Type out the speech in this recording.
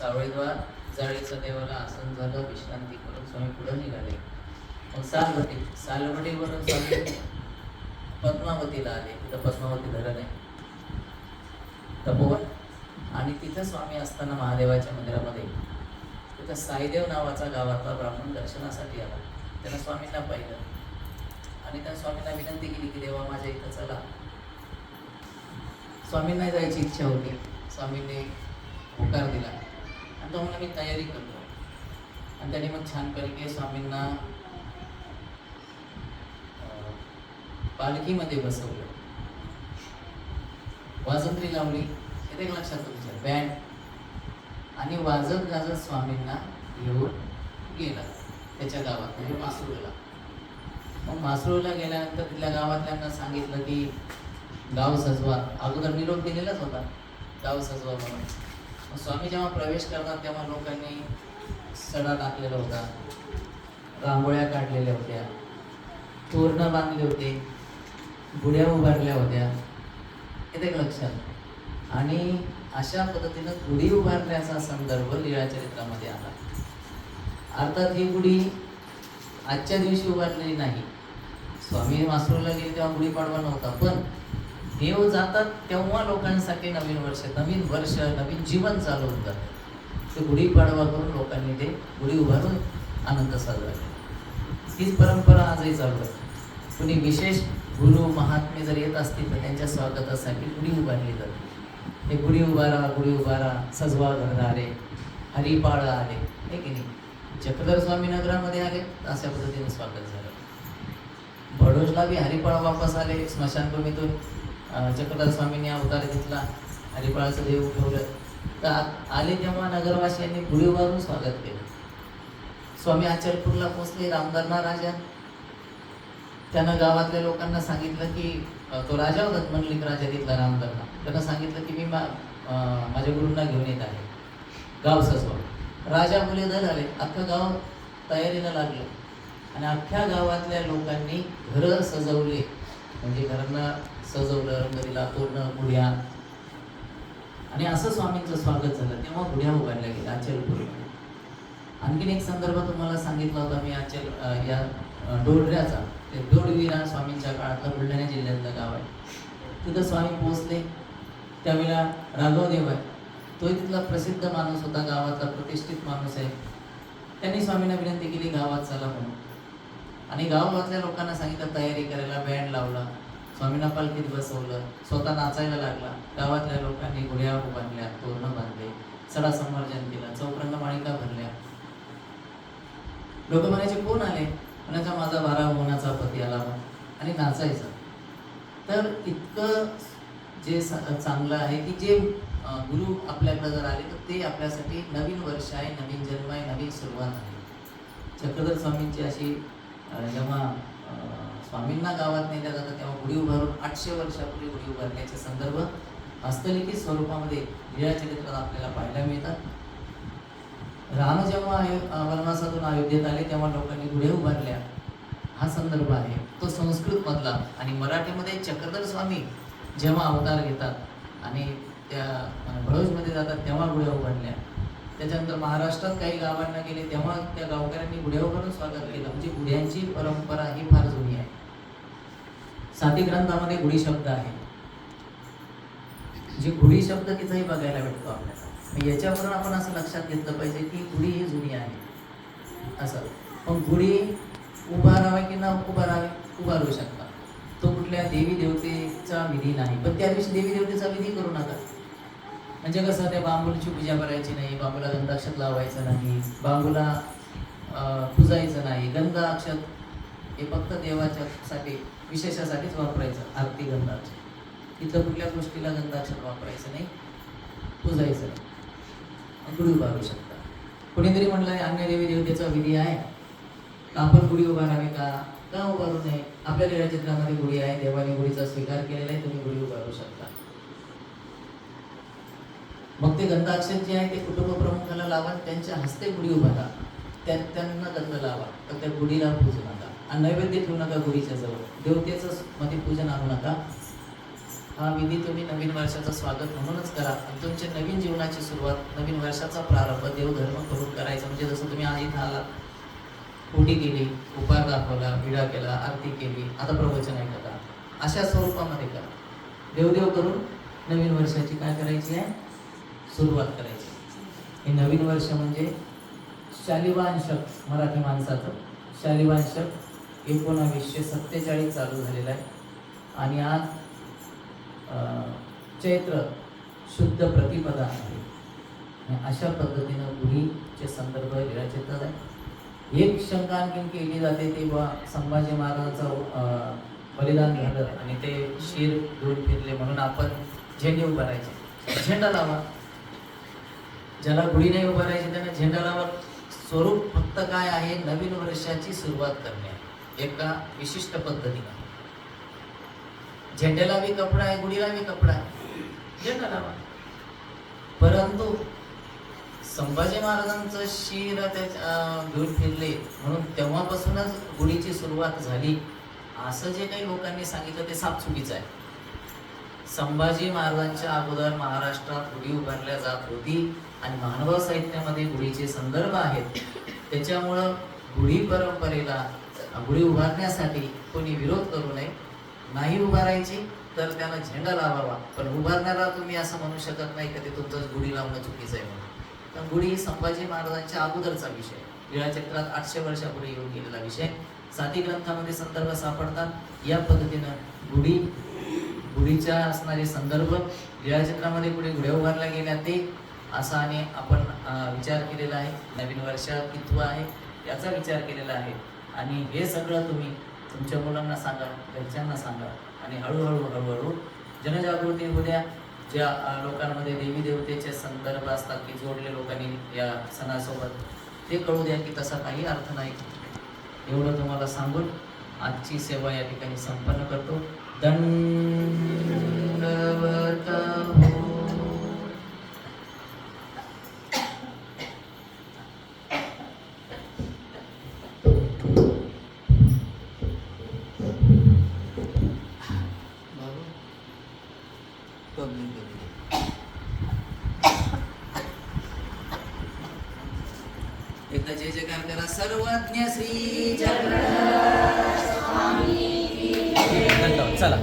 सावळीद्वार जाळीचं देवाला आसन झालं विश्रांती करून स्वामी पुढे निघाले. मग सालवटी सालवटीवरून स्वामी पद्मावतीला आले. तिथं पद्मावती धरण आहे. तपोवन. आणि तिथं स्वामी असताना महादेवाच्या मंदिरामध्ये. तिथं साईदेव नावाचा गावातला ब्राह्मण दर्शनासाठी आला. त्यानं स्वामींना पाहिलं. आणि त्या स्वामींना विनंती केली की देवा माझ्या इथं चला. स्वामींना जायची इच्छा होती. स्वामींनी होकार दिला. आणि तो म्हणला मी तयारी करतो आणि त्याने मग छानपैकी स्वामींना पालखीमध्ये बसवलं. वाजंत्री लावली हे का लक्षात तुमच्या बँड आणि वाजत गाजत स्वामींना घेऊन गेला. त्याच्या गावात म्हणजे मासरूळला मग मासरूळला गेल्यानंतर तिथल्या गावातल्यांना सांगितलं की गाव सजवा. अगोदर निरोप दिलेलाच होता. गाव सजवा म्हणून. स्वामी जेव्हा प्रवेश करतात तेव्हा लोकांनी सडा टाकलेला होता. रांगोळ्या काढलेल्या होत्या. तोरणं बांधले होते. गुड्या उभारल्या होत्या. येते लक्षात. आणि अशा पद्धतीनं गुढी उभारण्याचा संदर्भ लीळा चरित्रामध्ये आला. अर्थात ही गुढी आजच्या दिवशी उभारलेली नाही. स्वामी मासरूला गेले तेव्हा गुढीपाडवा नव्हता. पण देव जातात तेव्हा लोकांसाठी नवीन वर्ष नवीन वर्ष नवीन जीवन चालू होतं. ते गुढीपाडवा करून लोकांनी ते गुढी उभारून आनंद साजरा केला. तीच परंपरा आजही चालू आहे. कुणी विशेष गुरु महात्मे जर येत असतील तर त्यांच्या स्वागतासाठी गुढी उभारली जाते. हे गुढी उभारा गुढी उभारा सजवा घरदारे हरिपाळ आले हे की नाही? चक्रधर स्वामी नगरामध्ये आले अशा पद्धतीने स्वागत झालं. भडोजला बी हरिपाळ वापस आले स्मशानभूमीतून. चक्रधर स्वामींनी अवतार घेतला हरिपाळाचं देव ठेवलं तर आले तेव्हा नगरवासियांनी गुढी उभारून स्वागत केलं. स्वामी अचलपूरला पोचले रामदाना राजा त्यानं गावातल्या लोकांना सांगितलं की तो राजा होता मंडलिक राजा तिथला रामदाना त्यानं सांगितलं की मी मा माझ्या गुरूंना घेऊन येत आहे. गाव सजवा. राजा मुले दर आले. अख्खं गाव तयारीला लागलं. आणि अख्ख्या गावातल्या लोकांनी घरं सजवले. म्हणजे घरांना सजवलं रंगदिला तोरणं गुढ्या. आणि असं स्वामींचं स्वागत झालं तेव्हा गुढ्या उभारल्या गेल्या अचलपूरमध्ये. आणखीन एक संदर्भ तुम्हाला सांगितला होता मी अचल या डोडऱ्याचा. ते डोडवीरा स्वामींच्या काळातलं बुलढाणा जिल्ह्यातलं गाव आहे. तिथं स्वामी पोहोचले. त्यावेळेला राघवदेव आहे. तोही तिथला प्रसिद्ध माणूस होता गावातला प्रतिष्ठित माणूस आहे. त्यांनी स्वामींना विनंती केली गावात चला म्हणून. आणि गावातल्या लोकांना सांगितलं तयारी करायला बँड लावला स्वामींना पालखीत बसवलं स्वतः नाचायला लागला. गावातल्या लोकांनी गुढ्या उभारल्या तोरणं बांधले सडा संवर्जन केलं चौकरंग माळिका भरल्या. लोक म्हणायचे कोण आले? म्हणायचा माझा बारा होण्याचा पती आला आणि नाचायचा. तर इतकं जे चांगलं आहे की जे गुरु आपल्याकडे जर आले तर ते आपल्यासाठी नवीन वर्ष आहे नवीन जन्म आहे नवीन सुरुवात आहे. चक्रधर स्वामींची अशी जेव्हा स्वामींना गावात नेल्या जातात तेव्हा गुढी उभारून आठशे वर्षापूर्वी गुढी उभारण्याचे संदर्भ हस्तलिखित स्वरूपामध्ये लीळा चरित्रात आपल्याला पाहायला मिळतात. राम जेव्हा आयो वनवासातून अयोध्येत आले तेव्हा लोकांनी गुढे उभारल्या. हा संदर्भ आहे. तो संस्कृत मधला आणि मराठीमध्ये चक्रधर स्वामी जेव्हा अवतार घेतात आणि त्या म्हणजे अं, जातात तेव्हा गुढ्या उभारल्या. त्याच्यानंतर महाराष्ट्रात काही गावांना गेले तेव्हा त्या गावकऱ्यांनी गुढ्या उभारून स्वागत केलं. म्हणजे गुढ्यांची परंपरा ही फार साती ग्रंथामध्ये गुढी शब्द आहे. जे गुढी शब्द तिथंही बघायला भेटतो आपल्याला. याच्यावरून आपण असं लक्षात घेतलं पाहिजे की गुढी ही जुनी आहे. असं. पण गुढी उभारावे की न उभारावे उभारू शकता तो कुठल्या देवी देवतेचा विधी नाही. पण त्या दिवशी देवी देवतेचा विधी करू नका. म्हणजे कसं त्या बांबूची पूजा करायची नाही बांबूला गंधाक्षत लावायचं नाही बांबूला पुजायचं नाही. गंधाक्षत हे फक्त देवाच्या साठी विशेषासाठीच वापरायचं आरती गंधाक्षत इथं कुठल्याच गोष्टीला गंधाक्षर वापरायचं नाही पुजायचं नाही. गुढी उभारू शकता. कोणीतरी म्हणलं अन्य देवी देवतेचा विधी आहे. का आपण गुढी उभारावी का? का उभारू नये? आपल्या लिळाचित्रामध्ये गुढी आहे देवाने गुढीचा स्वीकार केलेला आहे तुम्ही गुढी उभारू शकता. मग ते गंधाक्षर जे आहे ते कुटुंब प्रमुखाला लावा त्यांच्या हस्ते गुढी उभारा. त्या त्यांना गंध लावा तर त्या गुढीला पूजू नका. आणि नैवेद्य ठेवू नका गुढीच्या जवळ. देवतेचं मध्ये पूजन आणू नका. हा विधी तुम्ही नवीन वर्षाचं स्वागत म्हणूनच करा. आणि तुमच्या नवीन जीवनाची सुरुवात नवीन वर्षाचा प्रारंभ देवधर्म करून करायचा. म्हणजे जसं तुम्ही आधी इथं आलात केली उपार दाखवला विडा केला आरती केली आता प्रवचन ऐकता. अशा स्वरूपामध्ये करा. देवदेव करून नवीन वर्षाची काय करायची आहे? सुरुवात करायची. हे नवीन वर्ष म्हणजे शालिवांशक मराठी माणसाचं. शालिवांशक एकोणावीसशे सत्तेचाळीस चालू झालेलं आहे. आणि आज चैत्र शुद्ध प्रतिपदा आहे. अशा पद्धतीनं गुढीचे संदर्भ लिळाचित्रात आहे. एक शंका आणखीन केली जाते ते बा संभाजी महाराजांचं अं, बलिदान झालं आणि ते शिर घेऊन फिरले म्हणून आपण झेंडे उभारायचे. झेंडा लावा. ज्याला गुढी नाही उभारायची त्यांना झेंडा लावा. स्वरूप फक्त काय आहे? नवीन वर्षाची सुरुवात करणे. एका विशिष्ट पद्धतीने. झेंड्याला बी कपडा आहे गुढीला बी कपडा आहे. झेंडा लावा. परंतु संभाजी महाराजांचं शिर त्याच्या घेऊन फिरले. म्हणून तेव्हापासूनच गुढीची सुरुवात झाली. असं जे काही लोकांनी सांगितलं ते साप चुकीचं आहे. संभाजी महाराजांच्या अगोदर महाराष्ट्रात गुढी उभारल्या जात होती आणि मानव साहित्यामध्ये गुढीचे संदर्भ आहेत. त्याच्यामुळं गुढी परंपरेला गुढी उभारण्यासाठी कोणी विरोध करू नये. नाही उभारायची तर त्याला झेंडा लावावा. पण उभारण्याला तुम्ही असं म्हणू शकत नाही का ते तुमचं गुढी लावणं चुकीचं आहे म्हणून. तर गुढी संभाजी महाराजांच्या अगोदरचा विषय. लीळाचक्रात आठशे वर्षापूर्वी येऊन गेलेला विषय. साती ग्रंथामध्ये संदर्भ सापडतात. या पद्धतीनं गुढी गुढीच्या असणारे संदर्भ लीळाचित्रामध्ये पुढे गुढ्या उभारल्या गेल्या ते असा आणि आपण विचार केलेला आहे. नवीन वर्षात कितवं आहे याचा विचार केलेला आहे. आणि हे सगळं तुम्ही तुमच्या मुलांना सांगा घरच्यांना सांगा. आणि हळूहळू हळूहळू जनजागृती होऊ द्या ज्या लोकांमध्ये देवी देवतेचे संदर्भ असतात की जोडले लोकांनी या सणासोबत ते कळू द्या की तसा काही अर्थ नाही. एवढं तुम्हाला सांगून आजची सेवा या ठिकाणी संपन्न करतो. दंडवत हो बाबू पब्लिक एकदा जय जयकार करा सर्वज्ञ श्री जगन्नाथ स्वामी चला